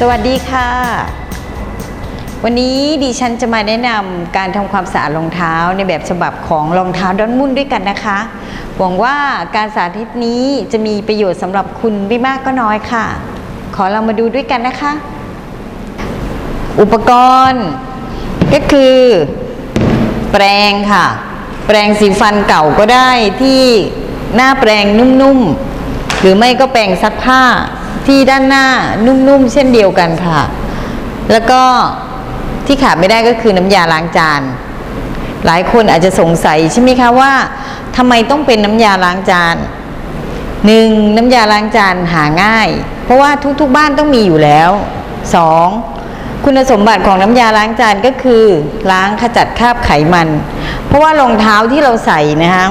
สวัสดีค่ะ วันนี้ดิฉันจะมาแนะนำการทำความสะอาดรองเท้าในแบบฉบับของรองเท้าดอนมุ่นด้วยกันนะคะ หวังว่าการสาธิตนี้จะมีประโยชน์สำหรับคุณไม่มากก็น้อยค่ะ ขอเรามาดูด้วยกันนะคะ อุปกรณ์ ก็คือ แปรงค่ะ แปรงสีฟันเก่าก็ได้ที่หน้าแปรงนุ่มๆ หรือไม่ก็แปรงซักผ้า ที่ด้านหน้านุ่มๆเช่นเดียวกันค่ะ แล้วก็ที่ขาดไม่ได้ก็คือน้ำยาล้างจาน หลายคนอาจจะสงสัยใช่ไหมคะว่าทำไมต้องเป็นน้ำยาล้างจานหนึ่งน้ำยาล้างจานหาง่าย เพราะว่าทุกๆบ้านต้องมีอยู่แล้วสองคุณสมบัติของน้ำยาล้างจานก็คือล้างขจัดคราบไขมัน เพราะว่ารองเท้าที่เราใส่นะคะ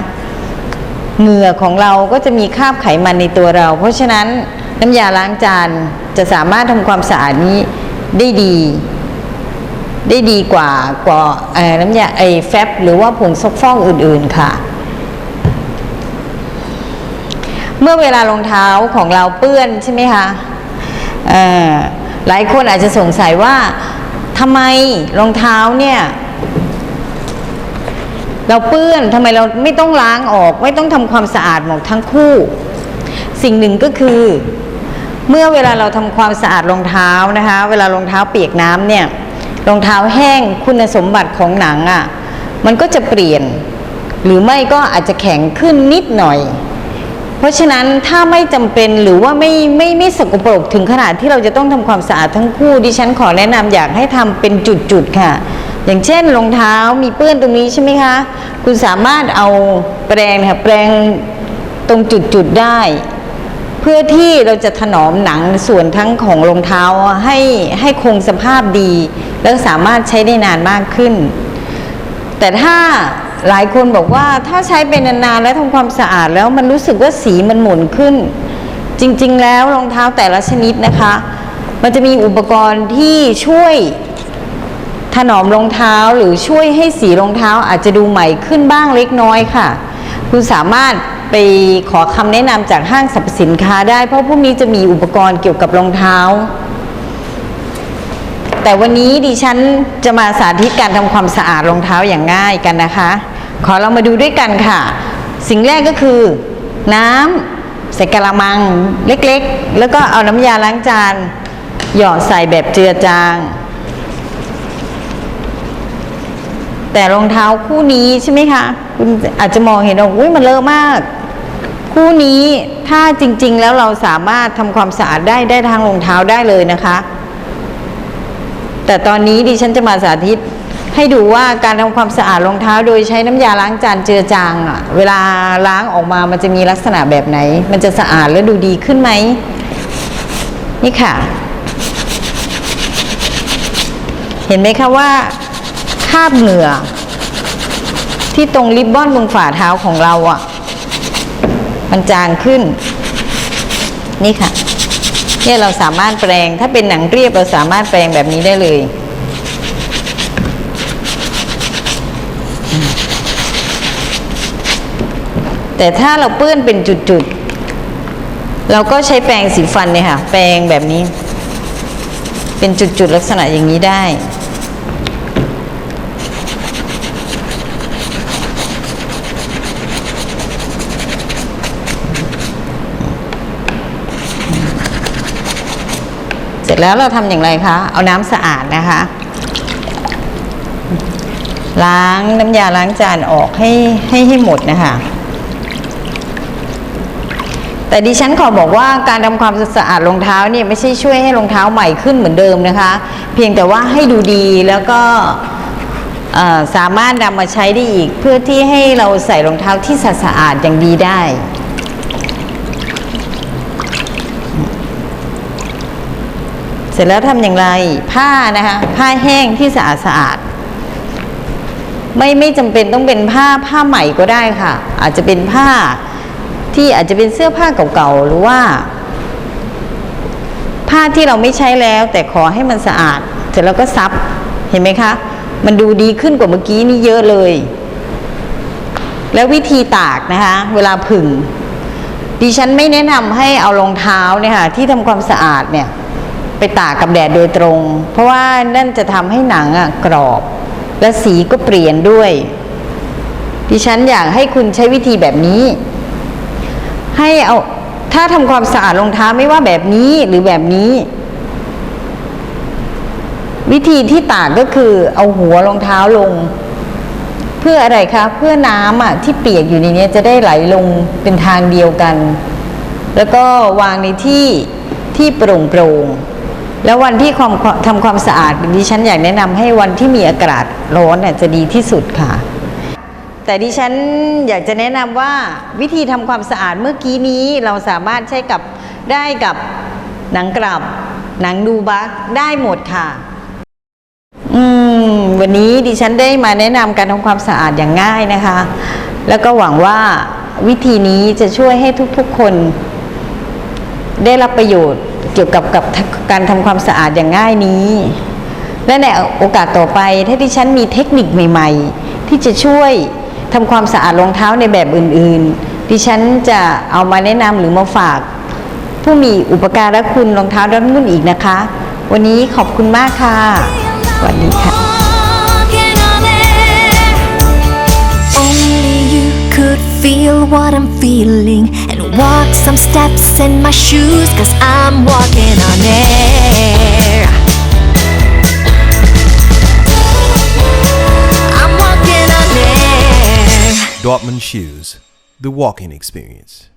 เหงื่อของเราก็จะมีคราบไขมันในตัวเรา เพราะฉะนั้น น้ำยาล้างจานจะสามารถทำความสะอาดนี้ได้ดี ได้ดีกว่ากว่าน้ำยาไอแฟบหรือว่าผงซักฟอกอื่นๆค่ะ เมื่อเวลารองเท้าของเราเปื้อนใช่ไหมคะหลายคนอาจจะสงสัยว่าทำไมรองเท้าเนี่ยเราเปื้อนทำไมเราไม่ต้องล้างออก ไม่ต้องทำความสะอาดหมดทั้งคู่ สิ่งหนึ่งก็คือ เมื่อเวลาเราทำความสะอาดรองเท้านะคะ เวลารองเท้าเปียกน้ำเนี่ยรองเท้าแห้งคุณสมบัติของหนังอะ่ะมันก็จะเปลี่ยน หรือไม่ก็อาจจะแข็งขึ้นนิดหน่อย เพราะฉะนั้นถ้าไม่จำเป็นหรือว่าไม่ไม่ไม่สกปรกถึงขนาดที่เราจะต้องทำความสะอาดทั้งคู่ดิฉันขอแนะนำอยากให้ทำเป็นจุดๆค่ะ อย่างเช่นรองเท้ามีเปื้อนตรงนี้ใช่ไหมคะ คุณสามารถเอาแปรงค่ะแปรงตรงจุดๆได้ เพื่อที่เราจะถนอมหนังส่วนทั้งของรองเท้าให้ให้คงสภาพดี แล้วสามารถใช้ได้นานมากขึ้น แต่ถ้าหลายคนบอกว่าถ้าใช้เป็นนานๆแล้วทำความสะอาดแล้วมันรู้สึกว่าสีมันหมุนขึ้น จริงๆ แล้วรองเท้าแต่ละชนิดนะคะ มันจะมีอุปกรณ์ที่ช่วยถนอมรองเท้าหรือช่วยให้สีรองเท้าอาจจะดูใหม่ขึ้นบ้างเล็กน้อยค่ะ คุณสามารถ ไปขอคำแนะนำจากห้างสรรพสินค้าได้ เพราะพวกนี้จะมีอุปกรณ์เกี่ยวกับรองเท้า แต่วันนี้ดิฉันจะมาสาธิตการทำความสะอาดรองเท้าอย่างง่ายกันนะคะ ขอเรามาดูด้วยกันค่ะ สิ่งแรกก็คือ น้ำใส่กระมังเล็กๆ แล้วก็เอาน้ำยาล้างจานหยอดใส่แบบเจือจาง แต่รองเท้าคู่นี้ใช่ไหมคะ คุณอาจจะมองเห็นว่าอุ้ยมันเลอะมาก คู่นี้ถ้าจริง ๆ แล้วเราสามารถทำความสะอาดได้ได้ทางรองเท้าได้เลยนะคะ แต่ตอนนี้ดิฉันจะมาสาธิตให้ดูว่าการทำความสะอาดรองเท้า โดยใช้น้ำยาล้างจานเจือจางอะเวลาล้างออกมามันจะมีลักษณะแบบไหน มันจะสะอาดและดูดีขึ้นไหมนี่ค่ะ เห็นไหมคะว่า คราบเหงื่อ ที่ตรงริบบอนบนฝ่าเท้าของเราอะ่ะ มันจางขึ้น นี่ค่ะเนี่ยเราสามารถแปลงถ้าเป็นหนังเรียบเราสามารถแปลงแบบนี้ได้เลย แต่ถ้าเราเปื้อนเป็นจุดๆ เราก็ใช้แปรงสีฟันเนี่ยค่ะ แปรงแบบนี้ เป็นจุดๆลักษณะอย่างนี้ได้ ร็จแล้วเราทำอย่างไรคะ เอาน้ำสะอาดนะคะ ล้างน้ำยาล้างจานออกให้ให้ให้หมดนะคะ แต่ดิฉันขอบอกว่าการทำความสะอาดรองเท้าเนี่ยไม่ใช่ช่วยให้รองเท้าใหม่ขึ้นเหมือนเดิมนะคะ เพียงแต่ว่าให้ดูดีแล้วก็สามารถนำมาใช้ได้อีก เพื่อที่ให้เราใส่รองเท้าที่สะสะอาดอย่างดีได้ เสร็จแล้วทำอย่างไร ผ้านะคะ ผ้าแห้งที่สะอาดสะอาด ไม่ไม่จำเป็นต้องเป็นผ้าผ้าใหม่ก็ได้ค่ะ อาจจะเป็นผ้าที่อาจจะเป็นเสื้อผ้าเก่าๆหรือว่า ผ้าที่เราไม่ใช้แล้ว แต่ขอให้มันสะอาด เสร็จแล้วก็ซับเห็นไหมคะ มันดูดีขึ้นกว่าเมื่อกี้นี่เยอะเลย แล้ววิธีตากนะคะ เวลาผึ่งดิฉันไม่แนะนำให้เอารองเท้าเนี่ยค่ะที่ทำความสะอาดเนี่ย ไปตากกับแดดโดยตรง เพราะว่านั่นจะทำให้หนังอะกรอบ และสีก็เปลี่ยนด้วย ดิฉันอยากให้คุณใช้วิธีแบบนี้ ให้เอาถ้าทำความสะอาดรองเท้าไม่ว่าแบบนี้หรือแบบนี้ วิธีที่ตากก็คือเอาหัวรองเท้าลง เพื่ออะไรคะ เพื่อน้ำอะที่เปียกอยู่ในนี้จะได้ไหลลงเป็นทางเดียวกัน แล้วก็วางในที่ที่โปร่งโปร่ง แล้ววันที่ความทำความสะอาดดิฉันอยากแนะนำให้วันที่มีอากาศร้อนน่ะจะดีที่สุดค่ะ แต่ดิฉันอยากจะแนะนำว่าวิธีทำความสะอาดเมื่อกี้นี้เราสามารถใช้กับได้กับหนังกลับ หนังดูบักได้หมดค่ะ อืมวันนี้ดิฉันได้มาแนะนำการทำความสะอาดอย่างง่ายนะคะ แล้วก็หวังว่าวิธีนี้จะช่วยให้ทุกๆคน ได้รับประโยชน์ เกี่ยวกับกับการทำความสะอาดอย่างง่ายนี้ และในโอกาสต่อไปถ้าดิฉันมีเทคนิคใหม่ ๆ ที่จะช่วยทำความสะอาดรองเท้าในแบบอื่นๆ ดิฉันจะเอามาแนะนำหรือมาฝาก ผู้มีอุปการะคุณรองเท้าด้านนุ่นอีกนะคะ วันนี้ขอบคุณมากค่ะ สวัสดีค่ะ feel what I'm feeling and walk some steps in my shoes, cause I'm Walkman shoes, the walking experience.